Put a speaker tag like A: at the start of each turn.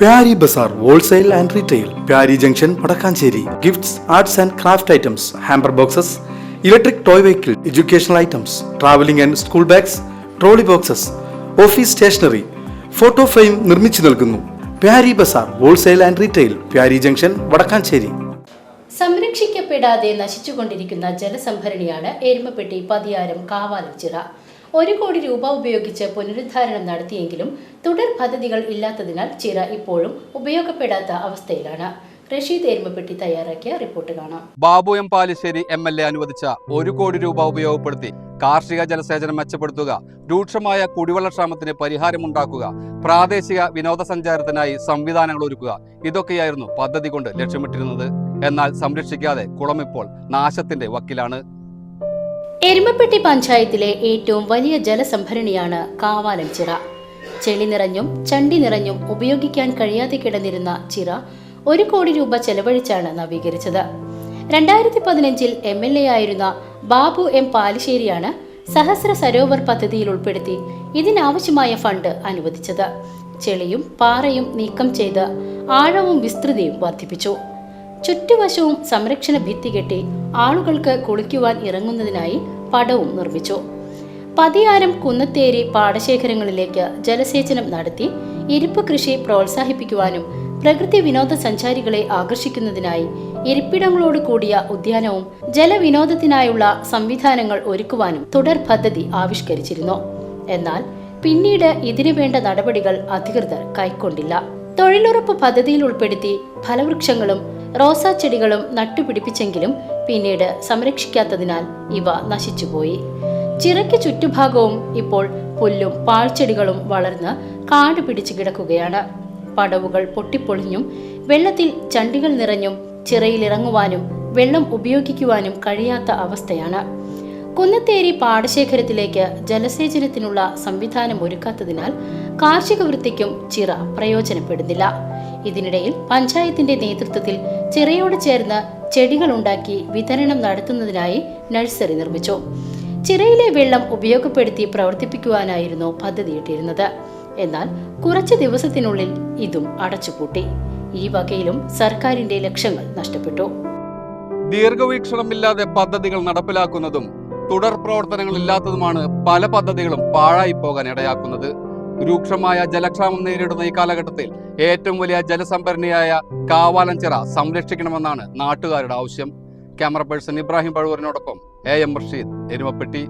A: Pyari Bazar wholesale and retail Pyari junction Vadakkanchery. Gifts arts and craft items hamper boxes electric toy vehicle educational items travelling and school bags trolley boxes office stationery photo frame നിർമ്മിച്ചു നൽകുന്നു. Pyari Bazar wholesale and retail Pyari junction Vadakkanchery.
B: സംരക്ഷിക്കപ്പെടാതെ നശിച്ചുകൊണ്ടിരിക്കുന്ന ജലസംഭരണിയാണ് എരുമപ്പെട്ടി പതിയാരം കാവാലം ചിറ. ഒരു കോടി രൂപ ഉപയോഗിച്ച് പുനരുദ്ധാരണം നടത്തിയെങ്കിലും തുടർ പദ്ധതികൾ ഇല്ലാത്തതിനാൽ ചിറ ഇപ്പോഴും ഉപയോഗപ്പെടാത്ത അവസ്ഥയിലാണ്. റഷീദ് എരുമപ്പെട്ടി തയ്യാറാക്കിയ റിപ്പോർട്ട് കാണാം.
C: Babu M Palissery M L A അനുവദിച്ച ഒരു കോടി രൂപ ഉപയോഗപ്പെടുത്തി കാർഷിക ജലസേചനം മെച്ചപ്പെടുത്തുക രൂക്ഷമായ കുടിവെള്ളക്ഷാമത്തിന് പരിഹാരമുണ്ടാക്കുക പ്രാദേശിക വിനോദസഞ്ചാരത്തിനായി സംവിധാനങ്ങൾ ഒരുക്കുക ഇതൊക്കെയായിരുന്നു പദ്ധതി കൊണ്ട് ലക്ഷ്യമിട്ടിരുന്നത്. എന്നാൽ സംരക്ഷിക്കാതെ കുളം ഇപ്പോൾ നാശത്തിന്റെ വക്കിലാണ്.
B: എരുമപ്പെട്ടി പഞ്ചായത്തിലെ ഏറ്റവും വലിയ ജലസംഭരണിയാണ് കാവാലം ചിറ. ചെളി നിറഞ്ഞും ചണ്ടി നിറഞ്ഞും ഉപയോഗിക്കാൻ കഴിയാതെ കിടന്നിരുന്ന ചിറ ഒരു കോടി രൂപ ചെലവഴിച്ചാണ് നവീകരിച്ചത്. രണ്ടായിരത്തി പതിനഞ്ചിൽ എം എൽ എ ആയിരുന്ന ബാബു എം പാലിശ്ശേരിയാണ് സഹസ്ര സരോവർ പദ്ധതിയിൽ ഉൾപ്പെടുത്തി ഇതിനാവശ്യമായ ഫണ്ട് അനുവദിച്ചത്. ചെളിയും പാറയും നീക്കം ചെയ്ത് ആഴവും വിസ്തൃതിയും വർദ്ധിപ്പിച്ചു. ചുറ്റുവശവും സംരക്ഷണ ഭിത്തി കെട്ടി ആളുകൾക്ക് കുളിക്കുവാൻ ഇറങ്ങുന്നതിനായി പടവും നിർമ്മിച്ചു. പതിയാരം കുന്നത്തേരി പാടശേഖരങ്ങളിലേക്ക് ജലസേചനം നടത്തി ഇരിപ്പ് കൃഷി പ്രോത്സാഹിപ്പിക്കുവാനും പ്രകൃതി വിനോദസഞ്ചാരികളെ ആകർഷിക്കുന്നതിനായി ഇരിപ്പിടങ്ങളോട് കൂടിയ ഉദ്യാനവും ജലവിനോദത്തിനായുള്ള സംവിധാനങ്ങൾ ഒരുക്കുവാനും തുടർ പദ്ധതി ആവിഷ്കരിച്ചിരുന്നു. എന്നാൽ പിന്നീട് ഇതിനു വേണ്ട നടപടികൾ അധികൃതർ കൈക്കൊണ്ടില്ല. തൊഴിലുറപ്പ് പദ്ധതിയിൽ ഉൾപ്പെടുത്തി ഫലവൃക്ഷങ്ങളും റോസാ ചെടികളും നട്ടുപിടിപ്പിച്ചെങ്കിലും പിന്നീട് സംരക്ഷിക്കാത്തതിനാൽ ഇവ നശിച്ചുപോയി. ചിറയ്ക്ക് ചുറ്റുഭാഗവും ഇപ്പോൾ പുല്ലും പാഴ്ചെടികളും വളർന്ന് കാട് പിടിച്ചു കിടക്കുകയാണ്. പടവുകൾ പൊട്ടിപ്പൊളിഞ്ഞും വെള്ളത്തിൽ ചണ്ടികൾ നിറഞ്ഞും ചിറയിലിറങ്ങുവാനും വെള്ളം ഉപയോഗിക്കുവാനും കഴിയാത്ത അവസ്ഥയാണ്. കുന്നത്തേരി പാടശേഖരത്തിലേക്ക് ജലസേചനത്തിനുള്ള സംവിധാനം ഒരുക്കാത്തതിനാൽ കാർഷിക വൃത്തിക്കും ചിറ പ്രയോജനപ്പെടുന്നില്ല. ഇതിനിടയിൽ പഞ്ചായത്തിന്റെ നേതൃത്വത്തിൽ ചിറയോട് ചേർന്ന് ചെടികൾ ഉണ്ടാക്കി വിതരണം നടത്തുന്നതിനായി നഴ്സറി നിർമ്മിച്ചു. ചിറയിലെ വെള്ളം ഉപയോഗപ്പെടുത്തി പ്രവർത്തിപ്പിക്കുവാനായിരുന്നു പദ്ധതിയിട്ടിരുന്നത്. എന്നാൽ കുറച്ച് ദിവസത്തിനുള്ളിൽ ഇതും അടച്ചുപൂട്ടി. ഈ വകയിലും സർക്കാരിന്റെ ലക്ഷ്യങ്ങൾ നഷ്ടപ്പെട്ടു.
C: ദീർഘവീക്ഷണമില്ലാതെ പദ്ധതികൾ നടപ്പിലാക്കുന്നതും തുടർ പ്രവർത്തനങ്ങൾ ഇല്ലാത്തതുമാണ് പല പദ്ധതികളും പാഴായി പോകാൻ ഇടയാക്കുന്നത് രൂക്ഷമായ ജലക്ഷാമം നേരിടുന്ന ഈ കാലഘട്ടത്തിൽ ഏറ്റവും വലിയ ജലസംഭരണിയായ കാവാലഞ്ചിറ സംരക്ഷിക്കണമെന്നാണ് നാട്ടുകാരുടെ ആവശ്യം. ക്യാമറ പേഴ്സൺ ഇബ്രാഹിം പഴുവൂരിനോടൊപ്പം എ എം റഷീദ് എരുമപ്പെട്ടി.